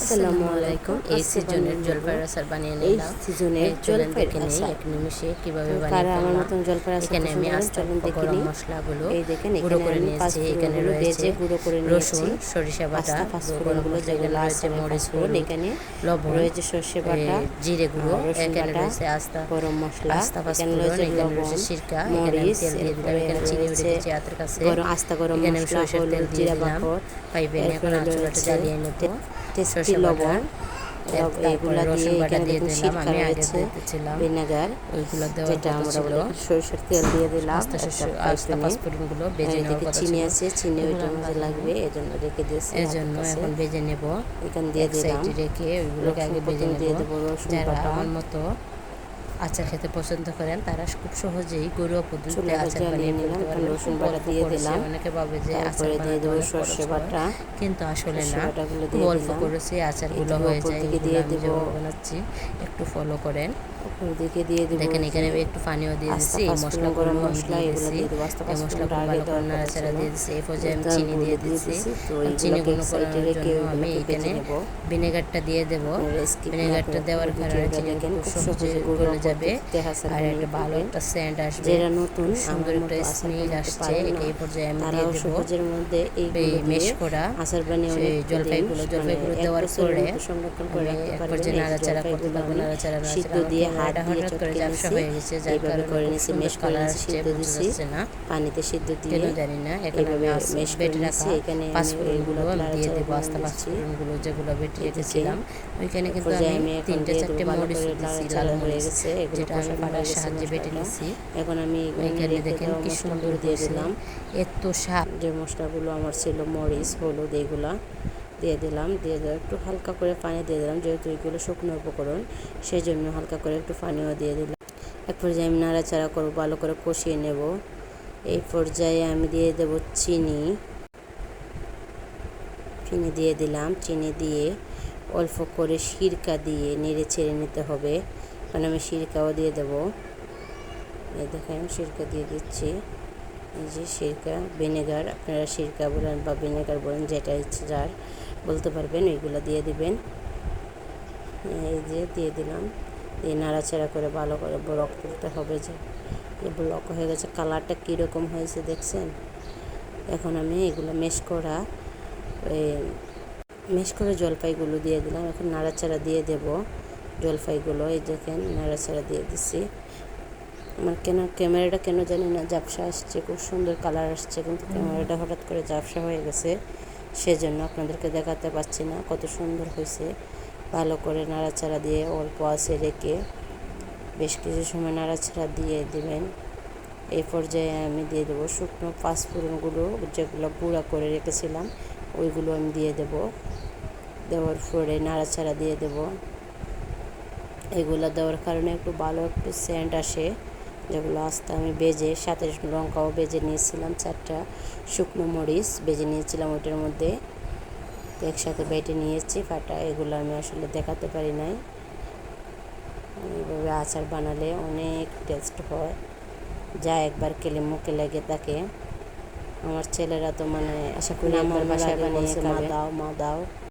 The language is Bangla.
আসসালামু আলাইকুম। এই সিজনের জলপাইয়ের আচার বানিয়ে নিলাম। এই সিজনের নেই আচার। এক নিমিষে কীভাবে তো বানিয়ে আমার মতন জলপাইয়ের আচার এখানে আমি করেন? দেখে নিই। মশলাগুলো এই দেখেন, গুঁড়ো করে নিয়েছি। এখানে রয়েছে গুঁড়ো করে রসুন সরিষা বাটা আস্তা পাঁচফোড়নগুলো যেগুলো রয়েছে আচারে মরিচ পাঁচফোড়ন, এখানে লবণ রয়েছে সর্ষে বাটা জিরে গুঁড়ো এখানে রয়েছে আস্তা গরম মশলা আস্তা পাঁচফোড়ন এখানে রয়েছে সিরকা মরিচ তেল দিয়ে দিলাম এখানে চিনি রয়েছে হাতের কাছে। গরম আস্তা গরম মশলা সরষের তেল দিয়ে দিলাম পাইপে এখন এরপরে চুলাটা রয়েছে জ্বালিয়ে নেব সরষে বাটা লবণ। এগুলা দিয়ে এখানে দেখুন রয়েছে দিতেছিলাম ভিনেগার যেটা আমরা সরিষার তেল দিয়ে দিলাম এদিকে চিনি আছে চিনি ওইটা ওইটার আমি লাগবে এই জন্য রেখে দিয়েছি এই জন্য এখন বেজে নেব। এখান দিয়ে দিলাম। রেখে ওইগুলোকে আগে ভেজে বেজে দিয়ে দেবো রসুন বাটা। আমার মতো আচার খেতে পছন্দ করেন তারা খুব সহজেই ঘরোয়া পদ্ধতিতে আচার বানিয়ে নিলাম, ফেলতে এখন রসুন বাটা দিয়ে। দিলাম। অনেকে ভাবে যে আচার দিয়ে দেবো সর্ষে বাটা। কিন্তু আসলে না অল্প। খরচে আচারগুলো হয়ে যায় দিয়ে দেবো। বানাচ্ছি একটু ফলো করেন দিকে দিয়ে দেবো দেখেন এখানে আমি একটু পানিও দিয়ে আস্তা দিচ্ছি এই গরম মশলা এগুলো দিয়ে দেবো। আস্তা এই পাঁচফোড়নটা ভালো করে নাড়াচাড়া দিয়ে দিচ্ছি এই পর্যায়ে আমি চিনি দিয়ে দিচ্ছি চিনি গুঁড়ো করানোর জন্য আমি এখানে ভিনেগারটা দিয়ে দেব ভিনেগারটা দেওয়ার কারণে চিনি খুব সহজে গুঁড়ো যাবে। আর একটা ভালো একটা সেন্ট আসবে। যারা নতুন সুন্দর একটা স্মেল আসছে। এই পর্যায়ে আমি দিয়ে দেব সহজের মধ্যে এই মেশ করা। আচার বানিয়ে জলপাইগুলো দিন, জলপাইগুলো মানে দেওয়ার পরে সংরক্ষণ করে রাখতে পারবেন। নাড়াচাড়া করতে আমি নাড়াচাড়া সিদ্ধ দিয়ে হাত দিয়ে চটকে ঝাপসা হয়ে গেছে যার কারণে করে নিছি, মেশ করে সিদ্ধ না। পানিতে সিদ্ধ দিয়ে জানি না এখন আমি মেশ করে নিছি, এখানে পাঁচফোড়নগুলো দিয়ে দেবো আস্তা পাঁচফোড়নগুলো যেগুলো বেটে রেখেছিলাম ওইখানে কিন্তু আমি তিনটে চারটে মরিচ দিচ্ছি লাল মরিচ যেটা আমি পাটার হয়ে সাহায্যে বেটে। নিচ্ছি এখন আমি এখানে দেখেন কি সুন্দর দিয়ে দিলাম। এত স্বাদ। যে মশলাগুলো আমার ছিল মরিচ হলুদ এগুলা দিয়ে দিলাম। দিয়ে দেওয়া একটু হালকা করে পানি দিয়ে দিলাম যেহেতু এগুলো শুকনো উপকরণ সেই জন্য হালকা করে একটু পানিও দিয়ে দিলাম। এক পর্যায়ে আমি নাড়াচাড়া করব ভালো করে কষিয়ে নেব। এই পর্যায়ে আমি দিয়ে দেব চিনি। চিনি দিয়ে দিলাম। চিনি দিয়ে অল্প করে সিরকা দিয়ে নেড়ে ছেড়ে নিতে হবে। কারণ আমি সিরকাও দিয়ে দেবো। এই দেখেন সিরকা দিয়ে দিচ্ছি। এই যে সিরকা, ভিনেগার, আপনারা সিরকা বলেন বা ভিনেগার বলেন, যেটা ইচ্ছে যার, বলতে পারবেন, ওইগুলো দিয়ে দিবেন। এই যে দিয়ে দিলাম। দিয়ে নাড়াচাড়া করে ভালো করে ব্লক করতে হবে যে ব্লক হয়ে গেছে। কালারটা কীরকম হয়েছে দেখছেন? এখন আমি এগুলো মেশ করা মেশ করে জলপাইগুলো দিয়ে দিলাম। এখন নাড়াচাড়া দিয়ে দেব। জলপাইগুলো এই দেখেন নাড়াচাড়া দিয়ে দিচ্ছি আমার কেন ক্যামেরাটা কেন জানি না ঝাপসা আসছে খুব সুন্দর কালার আসছে কিন্তু ক্যামেরাটা হঠাৎ করে ঝাপসা হয়ে গেছে সেজন্য আপনাদেরকে দেখাতে পাচ্ছি না কত সুন্দর হয়েছে। ভালো করে নাড়াচাড়া দিয়ে অল্প আছে রেখে বেশ কিছু সময় নাড়াচাড়া দিয়ে দিবেন। এই পর্যায়ে আমি দিয়ে দেবো শুকনো পাঁচফোড়নগুলো যেগুলো গুঁড়া করে রেখেছিলাম ওইগুলো আমি দিয়ে দেব। দেওয়ার পরে নাড়াচাড়া দিয়ে দেব। এগুলো দেওয়ার কারণে একটু ভালো একটু সেন্ট আসে। যেগুলো আস্তে আমি বেজে সাথে লঙ্কাও বেজে নিয়েছিলাম চারটা শুকনো মরিচ বেজে নিয়েছিলাম ওইটার মধ্যে। তো একসাথে বেটে নিয়েছি ফাটা। এগুলো আমি আসলে দেখাতে পারি নাই। এইভাবে আচার বানালে অনেক টেস্ট হয়। যা একবার কেলে মুখে লেগে থাকে। আমার ছেলেরা তো মানে আশা করি আমার বাসায় বানিয়ে মা দাও মা দাও।